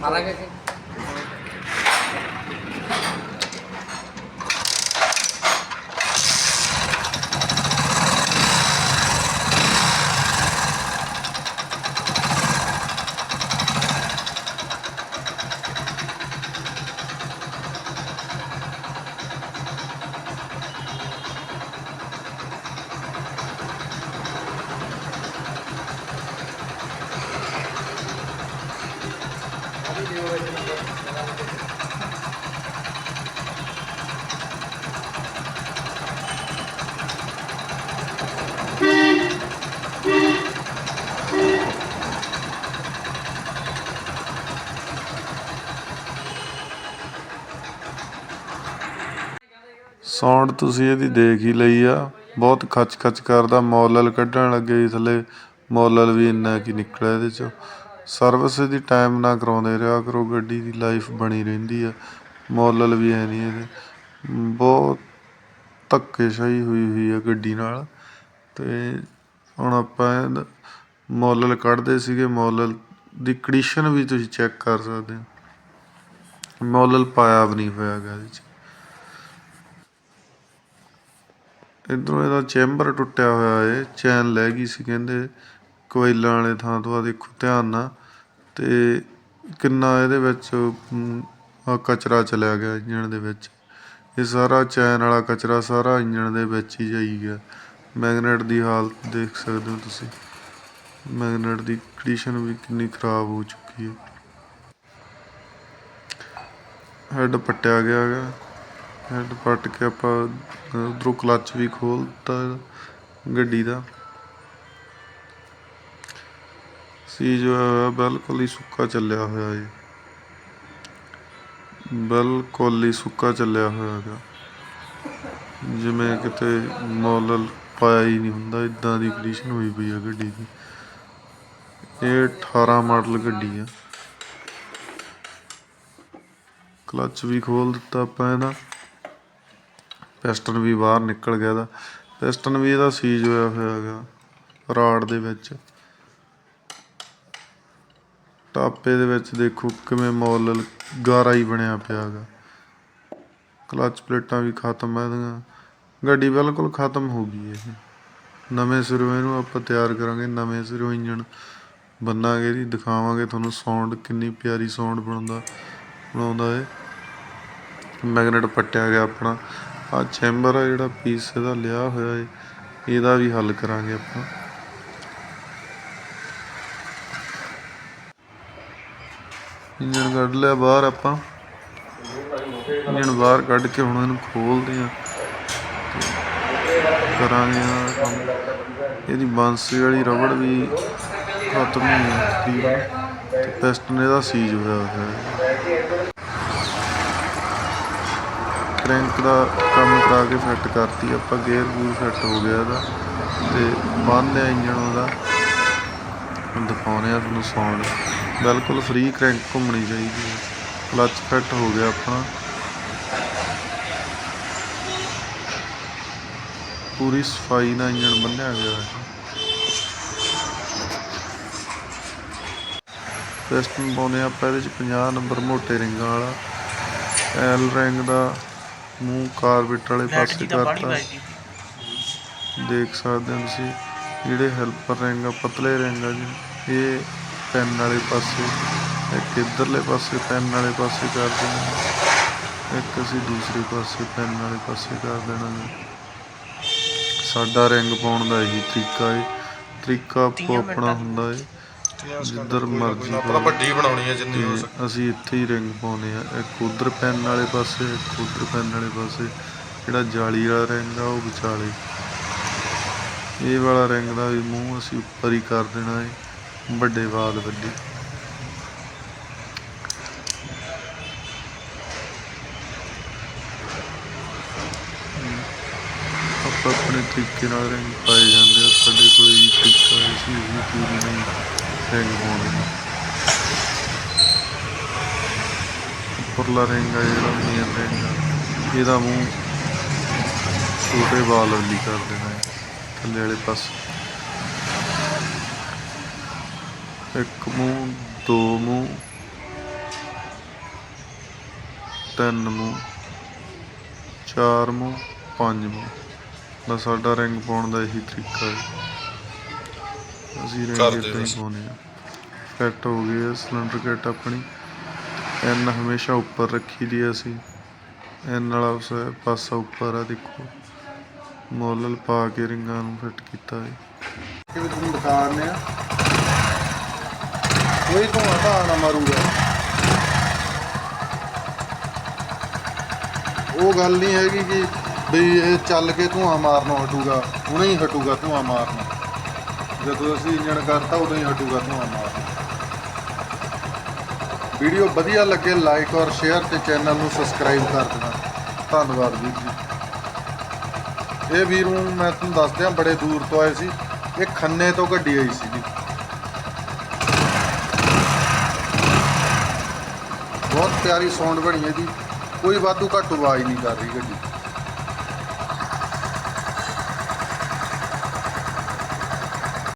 ਮਾਰਾਂਗੇ ਸਾਊਂਡ ਤੁਸੀਂ ਇਹਦੀ ਦੇਖ ਹੀ ਲਈ ਆ। ਬਹੁਤ ਖਚ ਖਚ ਕਰਦਾ, ਮੌਲਲ ਕੱਢਣ ਲੱਗੇ ਸੀ ਥੱਲੇ। ਮੌਲਲ ਵੀ ਇੰਨਾ ਕੀ ਨਿਕਲਿਆ ਇਹਦੇ ਚੋਂ। ਸਰਵਿਸ ਇਹਦੀ ਟਾਈਮ ਨਾਲ ਕਰਾਉਂਦੇ, ਰਿਹਾ ਕਰੋ, ਗੱਡੀ ਦੀ ਲਾਈਫ ਬਣੀ ਰਹਿੰਦੀ ਆ। ਮੌਲਲ ਵੀ ਹੈ ਨਹੀਂ ਇਹਦੇ। ਬਹੁਤ ਧੱਕੇਸ਼ਾਹੀ ਹੋਈ ਹੋਈ ਆ ਗੱਡੀ ਨਾਲ। ਅਤੇ ਹੁਣ ਆਪਾਂ ਇਹਦਾ ਮੌਲਲ ਕੱਢਦੇ ਸੀਗੇ, ਮੌਲਲ ਦੀ ਕੰਡੀਸ਼ਨ ਵੀ ਤੁਸੀਂ ਚੈੱਕ ਕਰ ਸਕਦੇ ਹੋ। ਮੌਲਲ ਪਾਇਆ ਵੀ ਨਹੀਂ ਹੋਇਆ ਗਾ ਇਹਦੇ 'ਚ। ਇਧਰੋਂ ਇਹਦਾ ਚੈਂਬਰ ਟੁੱਟਿਆ ਹੋਇਆ ਏ ਚੈਨ ਲੈ ਗਈ ਸੀ, ਕਹਿੰਦੇ ਕੋਇਲਾਂ ਵਾਲੇ ਥਾਂ ਤੋਂ ਆ ਦੇਖੋ, ਧਿਆਨ ਨਾਲ। ਅਤੇ ਕਿੰਨਾ ਇਹਦੇ ਵਿੱਚ ਕਚਰਾ ਚਲਿਆ ਗਿਆ ਇੰਜਣ ਦੇ ਵਿੱਚ। ਇਹ ਸਾਰਾ ਚੈਨ ਵਾਲਾ ਕਚਰਾ ਸਾਰਾ ਇੰਜਣ ਦੇ ਵਿੱਚ ਹੀ ਜਾਈ ਗਿਆ। ਮੈਗਨੇਟ ਦੀ ਹਾਲਤ ਦੇਖ ਸਕਦੇ ਹੋ ਤੁਸੀਂ। ਮੈਗਨੇਟ ਦੀ ਕੰਡੀਸ਼ਨ ਵੀ ਕਿੰਨੀ ਖਰਾਬ ਹੋ ਚੁੱਕੀ ਹੈ। ਹੈਡ ਪੱਟਿਆ ਗਿਆ ਹੈਗਾ। ਹੈਡ ਪੱਟ ਕੇ ਆਪਾਂ ਉਧਰੋਂ ਕਲੱਚ ਵੀ ਖੋਲਤਾ ਗੱਡੀ ਦਾ। ਸੀ ਜੋ ਹੈ, ਬਿਲਕੁਲ ਹੀ ਸੁੱਕਾ ਚੱਲਿਆ ਹੋਇਆ ਹੈ ਬਿਲਕੁਲ ਹੀ ਸੁੱਕਾ ਚੱਲਿਆ ਹੋਇਆ ਹੈਗਾ। ਜਿਵੇਂ ਕਿਤੇ ਮੌਲਲ ਪਾਇਆ ਹੀ ਨਹੀਂ ਹੁੰਦਾ, ਇਦਾਂ ਦੀ ਕੰਡੀਸ਼ਨ ਹੋਈ ਪਈ ਆ ਗੱਡੀ ਦੀ। ਇਹ 18 ਮਾਡਲ ਗੱਡੀ ਆ। ਕਲਚ ਵੀ ਖੋਲ ਦਿੱਤਾ ਆਪਾਂ ਇਹਦਾ। ਪਿਸਟਨ ਵੀ ਬਾਹਰ ਨਿਕਲ ਗਿਆ ਦਾ ਪਿਸਟਨ ਵੀ ਇਹਦਾ ਸੀਜ ਹੋਇਆ ਹੋਇਆ ਹੈਗਾ ਰਾਡ ਦੇ ਵਿੱਚ। ਟਾਪੇ ਦੇ ਵਿੱਚ ਦੇਖੋ ਕਿਵੇਂ ਮੌਲ ਗਾਰਾ ਹੀ ਬਣਿਆ ਪਿਆ ਹੈਗਾ। ਕਲਚ ਪਲੇਟਾਂ ਵੀ ਖਤਮ ਹੈ ਇਹਦੀਆਂ। ਗੱਡੀ ਬਿਲਕੁਲ ਖਤਮ ਹੋ ਗਈ ਇਹ। ਨਵੇਂ ਸਿਰੋਂ ਇਹਨੂੰ ਆਪਾਂ ਤਿਆਰ ਕਰਾਂਗੇ, ਨਵੇਂ ਸਿਰੋਂ ਇੰਜਣ ਬੰਨਾਂਗੇ ਜੀ, ਦਿਖਾਵਾਂਗੇ ਤੁਹਾਨੂੰ ਸਾਊਂਡ ਕਿੰਨੀ ਪਿਆਰੀ ਸਾਊਂਡ ਬਣਾਉਂਦਾ ਬਣਾਉਂਦਾ ਹੈ ਮੈਗਨੇਟ ਪੱਟਿਆ ਗਿਆ ਆਪਣਾ। ਆ ਚੈਂਬਰ ਆ ਜਿਹੜਾ ਪੀਸ ਇਹਦਾ ਲਿਆ ਹੋਇਆ ਹੈ ਇਹਦਾ ਵੀ ਹੱਲ ਕਰਾਂਗੇ ਆਪਾਂ। ਇੰਜਣ ਕੱਢ ਲਿਆ ਬਾਹਰ ਆਪਾਂ। ਇੰਜਣ ਬਾਹਰ ਕੱਢ ਕੇ ਹੁਣ ਇਹਨੂੰ ਖੋਲਦੇ ਆ ਕਰਾਂਗੇ ਆ ਕੰਮ। ਇਹਦੀ ਬਾਂਸੀ ਵਾਲੀ ਰਬੜ ਵੀ ਖਤਮ ਹੋ ਗਈ ਪਿਸਟਨ ਇਹਦਾ ਸੀਜ ਹੋਇਆ ਹੋਇਆ। ਕ੍ਰੈਂਕ ਦਾ ਕੰਮ ਕਰਾ ਕੇ ਫਿੱਟ ਕਰਤੀ। ਆਪਾਂ ਗੇਅਰ ਗੂਰ ਫਿੱਟ ਹੋ ਗਿਆ ਇਹਦਾ। ਤੇ ਬੰਨ੍ਹ ਲਿਆ ਇੰਜਣ ਉਹਦਾ। ਹੁਣ ਦਿਖਾਉਣੇ ਆ ਤੁਹਾਨੂੰ ਸਾਊਂਡ ਬਿਲਕੁਲ ਫ੍ਰੀ ਕ੍ਰੈਂਕ ਘੁੰਮਣੀ ਚਾਹੀਦੀ ਹੈ। ਕਲੱਚ ਫਿੱਟ ਹੋ ਗਿਆ ਆਪਣਾ। ਪੂਰੀ ਸਫ਼ਾਈ ਨਾਲ ਇੰਜਣ ਬੰਨਿਆ ਗਿਆ ਹੈ। ਪਿਸਟਨ ਪਾਉਂਦੇ ਆਪਾਂ ਇਹਦੇ ਚ 50 ਨੰਬਰ ਮੋਟੇ ਰਿੰਗਾਂ ਵਾਲਾ। ਐਲ ਰਿੰਗ ਦਾ ਮੂੰਹ ਕਾਰਬੇਟ ਵਾਲੇ ਪਾਸੇ ਕਰਤਾ। ਦੇਖ ਸਕਦੇ ਹੋ ਤੁਸੀਂ ਜਿਹੜੇ ਹੈਲਪਰ ਰਿੰਗ ਆ ਪਤਲੇ ਰਿੰਗ ਆ ਜੀ। ਇਹ ਪੈਨ ਵਾਲੇ ਪਾਸੇ ਇੱਕ ਇਧਰਲੇ ਪਾਸੇ ਪੈਨ ਵਾਲੇ ਪਾਸੇ ਕਰ ਦੇਣਾ। ਇੱਕ ਅਸੀਂ ਦੂਸਰੇ ਪਾਸੇ ਪੈਨ ਵਾਲੇ ਪਾਸੇ ਕਰ ਦੇਣਾ ਜੀ। ਸਾਡਾ ਰਿੰਗ ਪਾਉਣ ਦਾ ਇਹੀ ਤਰੀਕਾ ਹੈ ਤਰੀਕਾ ਆਪੋ ਆਪਣਾ ਹੁੰਦਾ ਹੈ ਜਿੱਧਰ ਮਰਜ਼ੀ ਆਪਾਂ। ਵੱਡੀ ਬਣਾਉਣੀ ਹੈ ਜਿੰਨੀ ਹੋ ਸਕੇ। ਅਸੀਂ ਇੱਥੇ ਹੀ ਰਿੰਗ ਪਾਉਂਦੇ ਆ। ਇੱਕ ਉਧਰ ਪੈਨ ਵਾਲੇ ਪਾਸੇ ਇੱਕ ਉਧਰ ਪੈਨ ਵਾਲੇ ਪਾਸੇ। ਜਿਹੜਾ ਜਾਲੀ ਵਾਲਾ ਰਿੰਗ ਆ ਉਹ ਵਿਚਾਲੇ। ਇਹ ਵਾਲਾ ਰਿੰਗ ਦਾ ਵੀ ਮੂੰਹ ਅਸੀਂ ਉੱਪਰ ਹੀ ਕਰ ਦੇਣਾ ਹੈ ਵੱਡੇ ਬਾਲ ਵੱਡੀ। ਆਪਾਂ ਆਪਣੇ ਤਰੀਕੇ ਨਾਲ ਰਿੰਗ ਪਾਏ ਜਾਂਦੇ ਆ। ਸਾਡੇ ਕੋਲ ਇਹ ਤਰੀਕਾ ਹੈ ਵੀ ਪੂਰੀ ਨਹੀਂ ਰਿੰਗ ਪਾਉਂਦੇ ਹਾਂ ਉੱਪਰਲਾ ਰਿੰਗ ਆ ਜਿਹੜਾ ਮੇਨ ਰਿੰਗ ਆ। ਇਹਦਾ ਮੂੰਹ ਛੋਟੇ ਵਾਲ ਵਾਲੀ ਕਰ ਦੇਣਾ ਥੱਲੇ ਵਾਲੇ ਪਾਸੇ। ਇੱਕ ਮੂੰਹ ਦੋ ਮੂੰਹ ਤਿੰਨ ਮੂੰਹ ਚਾਰ ਮੂੰਹ ਪੰਜ ਮੂੰਹ ਬਸ ਸਾਡਾ ਰਿੰਗ ਪਾਉਣ ਦਾ ਇਹੀ ਤਰੀਕਾ ਹੈ। ਅਸੀਂ ਰਿੰਗ ਇਦਾਂ ਹੀ। ਪਾਉਂਦੇ ਆ ਫਿੱਟ ਹੋ ਗਈ ਹੈ ਸਿਲੰਡਰ ਕਿੱਟ ਆਪਣੀ। ਐਨ ਹਮੇਸ਼ਾ ਉੱਪਰ ਰੱਖੀ ਦੀ ਅਸੀਂ। ਐਨ ਵਾਲਾ ਉਸ ਪਾਸਾ ਉੱਪਰ ਆ ਦੇਖੋ। ਮੋਲਲ ਪਾ ਕੇ ਰਿੰਗਾਂ ਨੂੰ ਫਿੱਟ ਕੀਤਾ ਹੈ। ਕਿ ਤੁਹਾਨੂੰ ਦਿਖਾ ਦਿੰਦੇ ਆ ਕੋਈ ਧੂਆਂ ਧਾਂ ਨਾ ਮਾਰੂਗਾ ਉਹ ਗੱਲ ਨਹੀਂ ਹੈਗੀ ਕਿ ਵੀ ਇਹ ਚੱਲ ਕੇ ਧੂਆਂ ਮਾਰਨੋਂ ਹਟੂਗਾ ਹੁਣੇ ਹੀ ਹਟੂਗਾ ਧੂਆਂ ਮਾਰਨਾ। ਜਦੋਂ ਅਸੀਂ ਇੰਜਣ ਕਰਤਾ, ਉਦੋਂ ਹੀ ਹਟੂਗਾ ਧੂਆਂ ਮਾਰਨਾ। ਵੀਡੀਓ ਵਧੀਆ ਲੱਗੇ ਲਾਈਕ ਔਰ ਸ਼ੇਅਰ ਤੇ ਚੈਨਲ ਨੂੰ ਸਬਸਕ੍ਰਾਈਬ ਕਰ ਦੇਣਾ। ਧੰਨਵਾਦ ਵੀਰ ਜੀ। ਇਹ ਵੀਰ ਨੂੰ ਮੈਂ ਤੁਹਾਨੂੰ ਦੱਸ ਦਿਆਂ ਬੜੇ ਦੂਰ ਤੋਂ ਆਏ ਸੀ। ਇਹ ਖੰਨੇ ਤੋਂ ਗੱਡੀ ਆਈ ਸੀਗੀ। ਬਹੁਤ ਪਿਆਰੀ ਸਾਊਂਡ ਬਣੀ ਇਹਦੀ ਕੋਈ ਵਾਧੂ ਘੱਟ ਆਵਾਜ਼ ਨਹੀਂ ਕਰ ਰਹੀ ਗੱਡੀ।